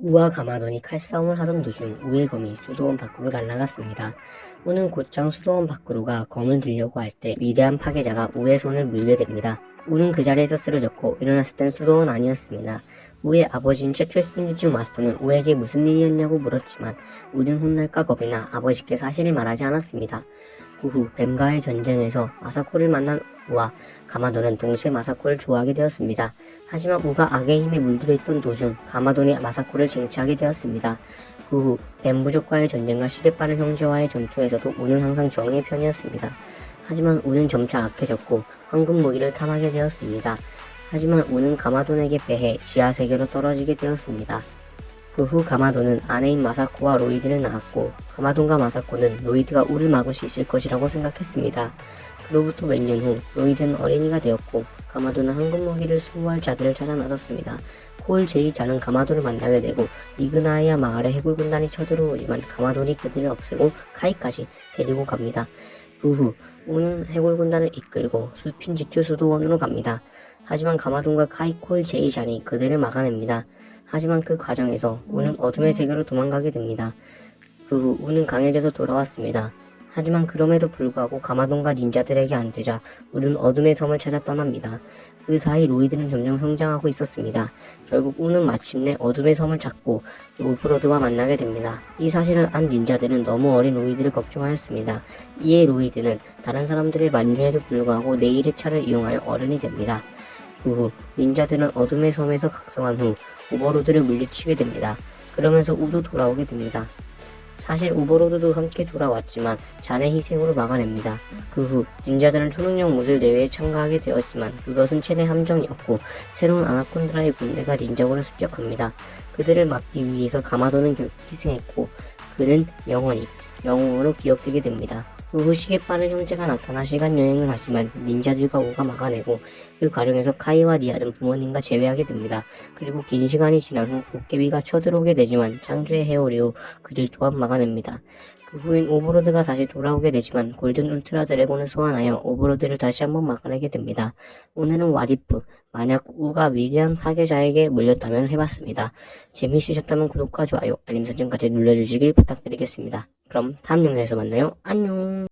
우와 가마돈이 칼싸움을 하던 도중 우의 검이 수도원 밖으로 날아갔습니다. 우는 곧장 수도원 밖으로가 검을 들려고 할 때 위대한 파괴자가 우의 손을 물게 됩니다. 우는 그 자리에서 쓰러졌고 일어났을 땐 수도원 아니었습니다. 우의 아버지인 최초의 스피니즈 마스터는 우에게 무슨 일이었냐고 물었지만 우는 혼날까 겁이 나 아버지께 사실을 말하지 않았습니다. 그 후 뱀과의 전쟁에서 마사코를 만난 우와 가마돈은 동시에 마사코를 좋아하게 되었습니다. 하지만 우가 악의 힘에 물들어 있던 도중 가마돈이 마사코를 쟁취하게 되었습니다. 그 후 뱀부족과의 전쟁과 시대빠른 형제와의 전투에서도 우는 항상 정의의 편이었습니다. 하지만 우는 점차 악해졌고 황금 무기를 탐하게 되었습니다. 하지만 우는 가마돈에게 패해 지하 세계로 떨어지게 되었습니다. 그 후 가마돈은 아내인 마사코와 로이드를 낳았고 가마돈과 마사코는 로이드가 우를 막을 수 있을 것이라고 생각했습니다. 그로부터 몇 년 후 로이드는 어린이가 되었고 가마돈은 황금 무기를 수호할 자들을 찾아 나섰습니다. 콜 제2자는 가마돈을 만나게 되고 이그나이아 마을에 해골 군단이 쳐들어오지만 가마돈이 그들을 없애고 카이까지 데리고 갑니다. 그 후 우는 해골 군단을 이끌고 수핀 지투 수도원으로 갑니다. 하지만 가마돈과 카이콜 제2잔이 그들을 막아냅니다. 하지만 그 과정에서 우는 어둠의 세계로 도망가게 됩니다. 그 후 우는 강해져서 돌아왔습니다. 하지만 그럼에도 불구하고 가마돈과 닌자들에게 안 되자 우는 어둠의 섬을 찾아 떠납니다. 그 사이 로이드는 점점 성장하고 있었습니다. 결국 우는 마침내 어둠의 섬을 찾고 오브로드와 만나게 됩니다. 이 사실을 안 닌자들은 너무 어린 로이드를 걱정하였습니다. 이에 로이드는 다른 사람들의 만류에도 불구하고 내일의 차를 이용하여 어른이 됩니다. 그 후 닌자들은 어둠의 섬에서 각성한 후 오버로드를 물리치게 됩니다. 그러면서 우도 돌아오게 됩니다. 사실 오버로드도 함께 돌아왔지만 잔의 희생으로 막아냅니다. 그 후 닌자들은 초능력 무술 대회에 참가하게 되었지만 그것은 최대 함정이었고 새로운 아나콘드라의 군대가 닌자고를 습격합니다. 그들을 막기 위해서 가마도는 결국 희생했고 그는 영원히 영웅으로 기억되게 됩니다. 시계 빠른 형제가 나타나 시간 여행을 하지만 닌자들과 우가 막아내고 그 과정에서 카이와 니알은 부모님과 재회하게 됩니다. 그리고 긴 시간이 지난 후 도깨비가 쳐들어오게 되지만 창조의 해오리 후 그들 또한 막아냅니다. 그 후인 오버로드가 다시 돌아오게 되지만 골든 울트라 드래곤을 소환하여 오버로드를 다시 한번 막아내게 됩니다. 오늘은 와디프, 만약 우가 위대한 파괴자에게 물렸다면 해봤습니다. 재미있으셨다면 구독과 좋아요, 알림 설정까지 눌러주시길 부탁드리겠습니다. 그럼 다음 영상에서 만나요. 안녕.